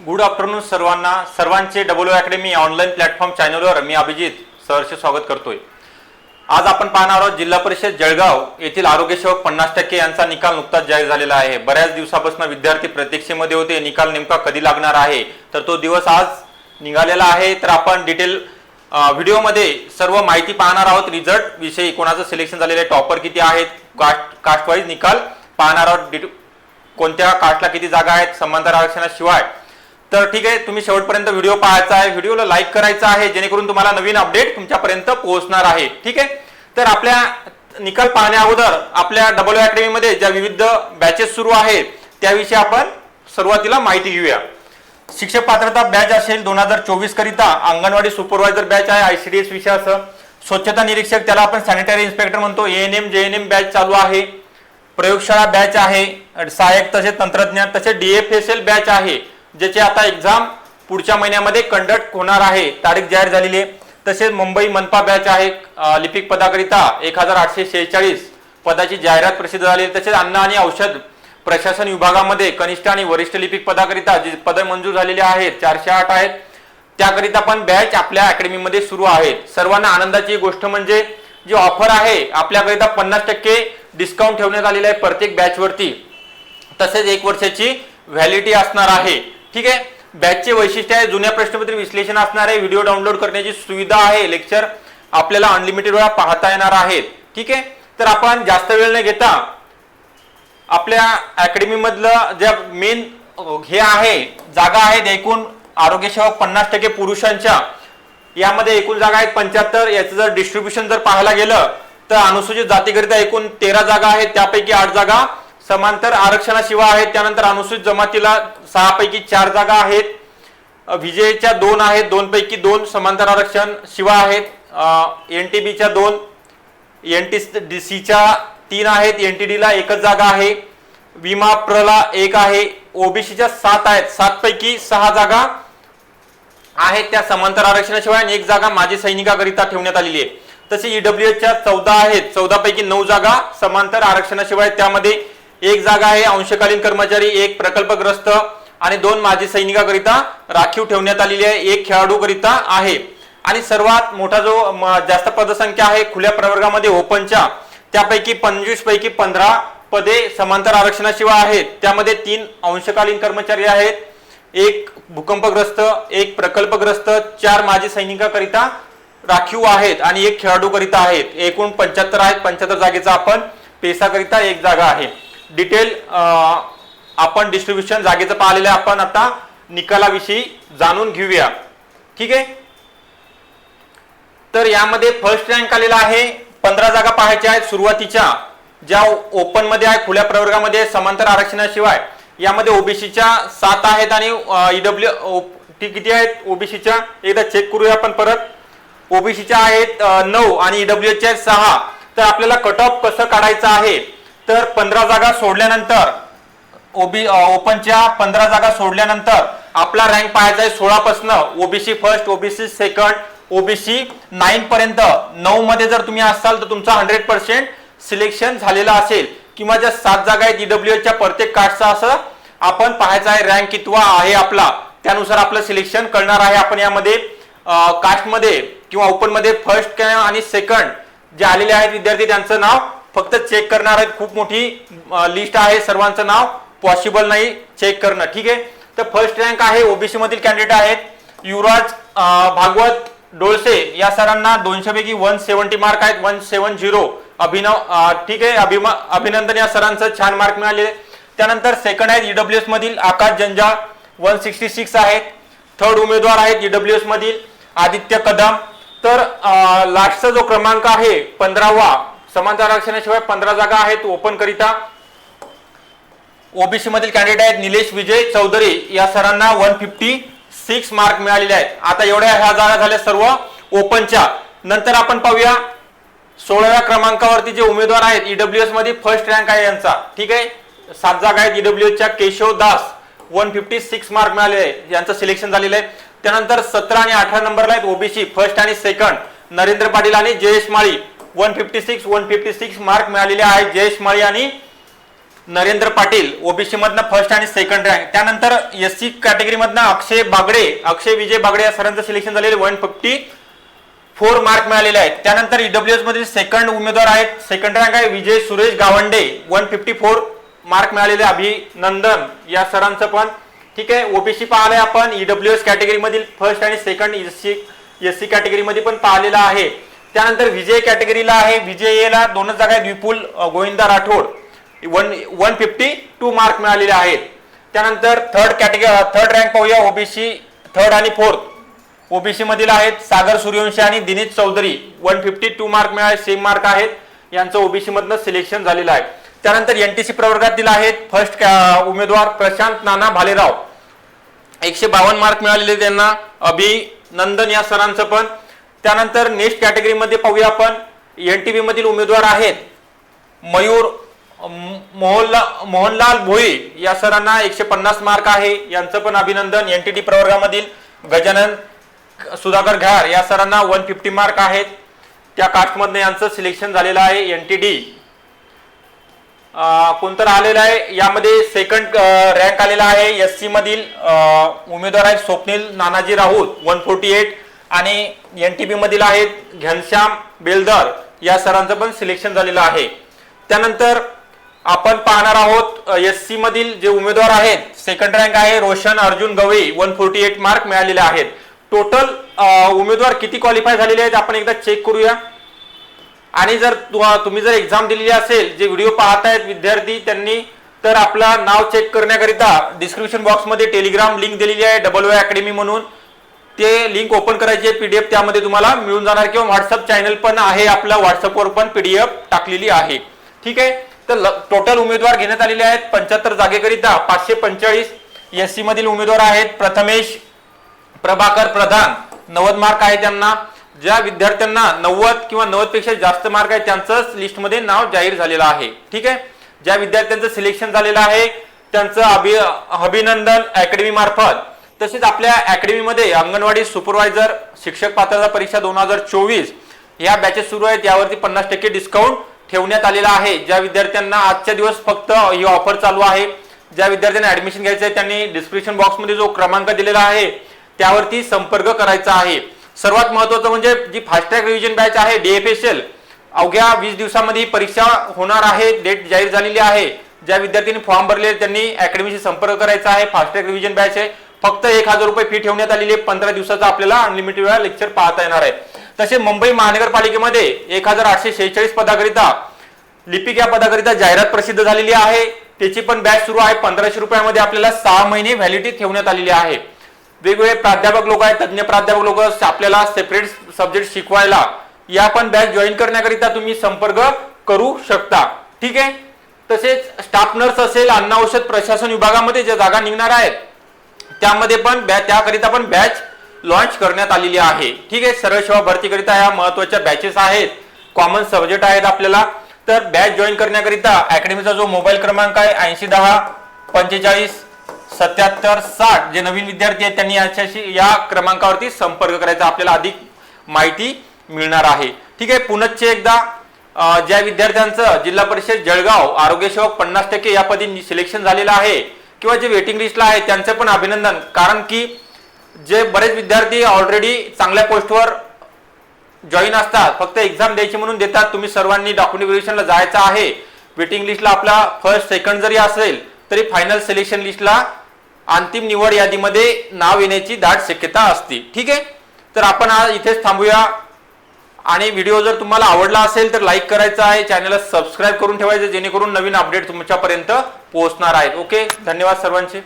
Good afternoon सर्वांना. सर्वांचे double academy online platform चॅनलवर मी अभिजित सहर्ष स्वागत करतोय. आज आपण पाहणार आहोत जिल्हा परिषद जळगाव येथील आरोग्य सेवक पन्नास टक्के यांचा निकाल नुकताच जाहीर झालेला आहे. बऱ्याच दिवसापासून विद्यार्थी प्रतीक्षेमध्ये होते. निकाल नेमका कधी लागणार आहे? तर तो दिवस आज निघालेला आहे. तर आपण डिटेल व्हिडिओमध्ये सर्व माहिती पाहणार आहोत. रिझल्ट विषयी कोणाचं सिलेक्शन झालेलं आहे? टॉपर किती आहेत? कास्ट कास्टवाईज निकाल पाहणार आहोत. कोणत्या कास्टला किती जागा आहेत? समांतर आरक्षणाशिवाय तर ठीक आहे तुम्ही शेवटपर्यंत व्हिडिओ पाहायचा आहे व्हिडिओला लाईक करायचा आहे जेणेकरून तुम्हाला नवीन अपडेट तुमच्यापर्यंत पोहोचणार आहे. ठीक आहे? तर आपल्या निकाल पाहण्या अगोदर आपल्या डबल अकॅडमीमध्ये ज्या विविध बॅचेस सुरू आहेत त्याविषयी आपण सुरुवातीला माहिती घेऊया. शिक्षक पात्रता बॅच असेल दोन हजार चोवीस करिता अंगणवाडी सुपरवायझर बॅच आहे आयसीडीएस विषयासह स्वच्छता निरीक्षक त्याला आपण सॅनिटरी इन्स्पेक्टर म्हणतो. एएनएम जेएनएम बॅच चालू आहे. प्रयोगशाळा बॅच आहे. सहाय्यक तसेच तंत्रज्ञान तसेच डीएफएसएल बॅच आहे. ज्याची आता एक्झाम पुढच्या महिन्यामध्ये कंडक्ट होणार आहे. तारीख जाहीर झालेली आहे. तसेच मुंबई मनपा बॅच आहे. लिपिक पदाकरिता एक हजार आठशे शेहेचाळीस पदाची जाहिरात प्रसिद्ध झाली आहे. तसेच अन्न आणि औषध प्रशासन विभागामध्ये कनिष्ठ आणि वरिष्ठ लिपिक पदाकरिता जी पदे मंजूर झालेली आहेत चारशे आठ आहेत. त्याकरिता पण बॅच आपल्या अकॅडमीमध्ये सुरू आहेत सर्वांना आनंदाची गोष्ट म्हणजे जी ऑफर आहे आपल्याकरिता पन्नास टक्के डिस्काउंट ठेवण्यात आलेला आहे प्रत्येक बॅचवरती तसेच एक वर्षाची व्हॅलिडिटी असणार आहे. ठीक आहे. बॅचचे वैशिष्ट्य आहे जुन्या प्रश्नपत्र विश्लेषण असणार आहे व्हिडिओ डाउनलोड करण्याची सुविधा आहे लेक्चर आपल्याला अनलिमिटेड वेळा पाहता येणार आहेत. ठीक आहे? तर आपण जास्त वेळ न घेता आपल्या अकॅडमी मधलं ज्या मेन हे आहे जागा आहेत एकूण आरोग्यसेवा पन्नास टक्के पुरुषांच्या. यामध्ये एकूण जागा आहेत पंच्याहत्तर याचं जर डिस्ट्रीब्युशन जर पाहायला गेलं तर अनुसूचित जातीकरिता एकूण तेरा जागा आहेत त्यापैकी आठ जागा समांतर आरक्षणाशिवाय आहेत. त्यानंतर अनुसूचित जमातीला सहा पैकी चार जागा आहेत. विजयच्या दोन आहेत. दोन पैकी दोन समांतर आरक्षण शिवाय आहेत. एन टी बीच्या दोन एन टी डी सीच्या तीन आहेत. एन टी डीला एकच जागा आहे. विमा प्रला एक आहे. ओबीसीच्या सात आहेत. सात पैकी सहा जागा आहेत त्या समांतर आरक्षणाशिवाय आणि एक जागा माजी सैनिकाकरिता ठेवण्यात आलेली आहे. तसे ईडब्ल्यू च्या चौदा आहेत. चौदा पैकी नऊ जागा समांतर आरक्षणाशिवाय त्यामध्ये एक जागा आहे अंशकालीन कर्मचारी एक प्रकल्पग्रस्त आणि दोन माजी सैनिकाकरिता राखीव ठेवण्यात आलेली आहे एक खेळाडूकरिता आहे. आणि सर्वात मोठा जो म, जास्त पदसंख्या आहे खुल्या प्रवर्गामध्ये ओपनच्या त्यापैकी पंचवीस पैकी पंधरा पदे समांतर आरक्षणाशिवाय आहेत. त्यामध्ये तीन अंशकालीन कर्मचारी आहेत एक भूकंपग्रस्त एक प्रकल्पग्रस्त चार माजी सैनिकाकरिता राखीव आहेत आणि एक खेळाडूकरिता आहेत. एकूण पंच्याहत्तर आहेत पंच्याहत्तर जागेचा आपण पेसाकरिता एक जागा आहे. डिटेल आपण डिस्ट्रीब्युशन जागेचं पाहिलेलं आहे. आपण आता निकालाविषयी जाणून घेऊया. ठीक आहे? तर यामध्ये फर्स्ट रँक आलेला आहे. पंधरा जागा पाहायच्या आहेत. सुरुवातीच्या ज्या ओपनमध्ये आहे खुल्या प्रवर्गामध्ये समांतर आरक्षणाशिवाय. यामध्ये ओबीसीच्या सात आहेत आणि ईडब्ल्यू किती आहेत? ओबीसीच्या एकदा चेक करूया आपण परत. ओबीसीच्या आहेत नऊ आणि ईडब्ल्यूच्या आहेत सहा. तर आपल्याला कट ऑफ कसं काढायचं आहे? तर पंधरा जागा सोडल्यानंतर ओबी ओपनच्या पंधरा जागा सोडल्यानंतर आपला रँक पाहायचा आहे सोळापासनं. OBC first OBC second OBC nine पर्यंत. नऊ मध्ये जर तुम्ही असाल तर तुमचा हंड्रेड पर्सेंट सिलेक्शन झालेलं असेल. किंवा ज्या सात जागा आहेत ईडब्ल्यू च्या प्रत्येक कास्टचा असं आपण पाहायचा आहे. रँक कितवा आहे आपला त्यानुसार आपलं सिलेक्शन करणार आहे आपण यामध्ये. कास्टमध्ये किंवा ओपनमध्ये फर्स्ट आणि सेकंड जे आलेले आहेत विद्यार्थी त्यांचं नाव फक्त चेक करणार आहेत. खूप मोठी लिस्ट आहे सर्वांचं नाव. पॉसिबल नाही चेक करणं. ठीक आहे? तर फर्स्ट रँक आहे ओबीसी मधील कॅन्डिडेट आहेत. युवराज भागवत डोळसे या सरांना दोनशे पैकी वन सेव्हन्टी मार्क आहेत. वन सेवन झिरो अभिनव ठीक आहे? अभिमा अभिनंदन या सरांचं छान मार्क मिळाले त्यानंतर सेकंड आहेत ईडब्ल्यू एस मधील Akash Janjal one sixty six आहेत. थर्ड उमेदवार आहेत ईडब्ल्यू एस मधील आदित्य कदम. तर लास्टचा जो क्रमांक आहे पंधरावा समांतर आरक्षणाशिवाय पंधरा जागा आहेत ओपन करिता ओबीसी मधील कॅन्डिडेट आहेत निलेश विजय चौधरी. या सरांना वन फिफ्टी सिक्स मार्क मिळालेले आहेत. आता एवढ्या ह्या जागा झाल्या सर्व ओपनच्या नंतर आपण पाहूया सोळाव्या क्रमांकावरती जे उमेदवार आहेत ईडब्ल्यू एसमध्ये फर्स्ट रँक आहे यांचा. ठीक आहे? सात जागा आहेत ईडब्ल्यू च्या Keshav Das. One fifty six mark मिळाले आहे. यांचं सिलेक्शन झालेलं आहे. त्यानंतर सतरा आणि अठरा नंबरला आहेत ओबीसी फर्स्ट आणि सेकंड नरेंद्र पाटील आणि Jayesh Mali. One fifty six one fifty six mark मिळालेले आहेत जयेश माळी आणि नरेंद्र पाटील ओबीसी मधनं फर्स्ट आणि सेकंड रँक त्यानंतर एस सी कॅटेगरी मधनं अक्षय बागडे अक्षय विजय बागडे या सरांचं सिलेक्शन झालेले वन फिफ्टी फोर मार्क मिळालेले आहेत त्यानंतर ईडब्ल्यू एस मधील सेकंड उमेदवार आहेत सेकंड रँक आहे Vijay Suresh Gawande one fifty four mark मिळालेले अभिनंदन या सरांचं पण ठीक आहे ओबीसी पाहिलंय आपण ईडब्ल्यू एस कॅटेगरी मधील फर्स्ट आणि second S C S C category मध्ये पण पाहिलेला आहे त्यानंतर विजय कॅटेगरीला आहे. विजय ला दोनच जागा आहेत. Vipul Govinda Rathod. One one fifty two mark मिळालेले आहेत. त्यानंतर थर्ड कॅटेगरी थर्ड रँक पाहूया. ओबीसी थर्ड आणि फोर्थ ओबीसी मधील आहेत सागर सूर्यवंशी आणि Dinesh Chaudhari. One fifty two mark मिळाले. सेम मार्क आहेत. यांचं ओबीसी मधनं सिलेक्शन झालेलं आहे. त्यानंतर एनटीसी प्रवर्गातील आहेत फर्स्ट उमेदवार प्रशांत नाना भालेराव. एकशे बावन्न मार्क मिळालेले त्यांना. अभिनंदन या सरांचं पण. त्यानंतर नेक्स्ट कॅटेगरीमध्ये पाहूया आपण. एन टी मधील उमेदवार आहेत मयूर मोहनला मोहनलाल भोई. या सरांना एकशे पन्नास मार्क आहे. यांचं पण अभिनंदन एन टी डी प्रवर्गामधील गजानन सुधाकर घार या सरांना वन फिफ्टी मार्क आहेत. त्या कास्टमधनं यांचं सिलेक्शन झालेलं आहे एन टी डी कोणतं आलेलं आहे? यामध्ये सेकंड रँक आलेला आहे एस सी मधील उमेदवार आहेत Swapnil Nanaji Raut one forty eight आणि एन टी मधील आहेत घनश्याम बेलदर. या सरांचं पण सिलेक्शन झालेलं आहे. त्यानंतर आपण पाहणार आहोत एस सी मधील जे उमेदवार आहेत सेकंड रँक आहे Roshan Arjun Gawai one forty eight mark मिळालेले आहेत. टोटल उमेदवार किती क्वालिफाय झालेले आहेत आपण एकदा चेक करूया. आणि जर तु- तुम्ही जर एक्झाम दिलेली असेल जे व्हिडिओ पाहतायत विद्यार्थी त्यांनी तर आपला नाव चेक करण्याकरिता डिस्क्रिप्शन बॉक्समध्ये टेलिग्राम लिंक दिलेली आहे डबल अकॅडमी म्हणून. ते लिंक ओपन करायची आहे पीडीएफ त्यामध्ये तुम्हाला मिळून जाणार किंवा व्हॉट्सअप चॅनल पण आहे आपल्या व्हॉट्सअपवर पण पीडीएफ टाकलेली आहे. ठीक आहे? तर टोटल उमेदवार घेण्यात आलेले आहेत पंच्याहत्तर जागेकरिता पाचशे पंचेचाळीस एससी मधील उमेदवार आहेत प्रथमेश प्रभाकर प्रधान. नव्वद मार्क आहे त्यांना. ज्या विद्यार्थ्यांना नव्वद किंवा नव्वदपेक्षा जास्त मार्क आहे त्यांचंच लिस्टमध्ये नाव जाहीर झालेलं आहे. ठीक आहे? ज्या विद्यार्थ्यांचं सिलेक्शन झालेलं आहे त्यांचं अभि अभिनंदन अकॅडमी मार्फत. तसेच आपल्या अकॅडमीमध्ये अंगणवाडी सुपरवायझर शिक्षक पात्रता परीक्षा दोन हजार चोवीस या बॅचेस सुरू आहेत. यावरती पन्नास टक्के डिस्काउंट ठेवण्यात आलेला आहे. ज्या विद्यार्थ्यांना आजच्या दिवस फक्त ही ऑफर चालू आहे ज्या विद्यार्थ्यांना ऍडमिशन घ्यायचं आहे त्यांनी डिस्क्रिप्शन बॉक्समध्ये जो क्रमांक दिलेला आहे त्यावरती संपर्क करायचा आहे. सर्वात महत्वाचं म्हणजे जी फास्ट्रॅक रिव्हिजन बॅच आहे डीएफएसएल अवघ्या वीस दिवसामध्ये ही परीक्षा होणार आहे. डेट जाहीर झालेली आहे. ज्या विद्यार्थ्यांनी फॉर्म भरले त्यांनी अकॅडमीशी संपर्क करायचा आहे. फास्ट्रॅक रिव्हिजन बॅच आहे. फक्त एक हजार रुपये फी ठेवण्यात आलेली आहे. पंधरा दिवसाचा आपल्याला अनलिमिटेड वेळा लेक्चर पाहता येणार आहे. तसे मुंबई महानगरपालिकेमध्ये एक हजार आठशे शेहेचाळीस पदाकरिता लिपिक या पदाकरिता जाहिरात प्रसिद्ध झालेली आहे. त्याची पण बॅच सुरू आहे. पंधराशे रुपयामध्ये आपल्याला सहा महिने व्हॅलिडिटी ठेवण्यात आलेली आहे. वेगवेगळे प्राध्यापक लोक आहेत तज्ञ प्राध्यापक लोक आपल्याला सेपरेट सब्जेक्ट शिकवायला या पण बॅच जॉईन करण्याकरिता तुम्ही संपर्क करू शकता. ठीक आहे? तसेच स्टाफ नर्स असेल अन्न औषध प्रशासन विभागामध्ये ज्या जागा निघणार आहेत त्यामध्ये पण बॅच त्याकरिता पण बॅच लॉन्च करण्यात आलेली आहे. ठीक आहे सरळ सेवा भरतीकरिता या महत्त्वाच्या बॅचेस आहेत. कॉमन सब्जेक्ट आहेत आपल्याला. तर बॅच जॉईन करण्याकरिता अकॅडमीचा जो मोबाईल क्रमांक आहे ऐंशी दहा पंचेचाळीस सत्याहत्तर साठ जे नवीन विद्यार्थी आहेत त्यांनी याच्याशी या क्रमांकावरती संपर्क करायचा. आपल्याला अधिक माहिती मिळणार आहे. ठीक आहे पुनश्च एकदा ज्या विद्यार्थ्यांचं जिल्हा परिषद जळगाव आरोग्य सेवक पन्नास टक्के या पदी सिलेक्शन झालेलं आहे. किंवा जे वेटिंग लिस्टला आहे त्यांचं पण अभिनंदन. कारण की जे बरेच विद्यार्थी ऑलरेडी चांगल्या पोस्टवर जॉईन असतात. फक्त एक्झाम द्यायची म्हणून देतात. तुम्ही सर्वांनी डॉक्युमेंट व्हेरिफिकेशनला जायचं आहे. वेटिंग लिस्टला आपला फर्स्ट सेकंड जरी असेल तरी फायनल सिलेक्शन लिस्टला अंतिम निवड यादीमध्ये नाव येण्याची दाट शक्यता असते. ठीक आहे? तर आपण आज इथेच थांबूया. आणि व्हिडिओ जर तुम्हाला आवडला असेल तर लाईक करायचा आहे. चॅनलला सबस्क्राईब करून ठेवायचं जेणेकरून नवीन अपडेट तुमच्यापर्यंत पोहोचणार आहेत. ओके धन्यवाद सर्वांचे.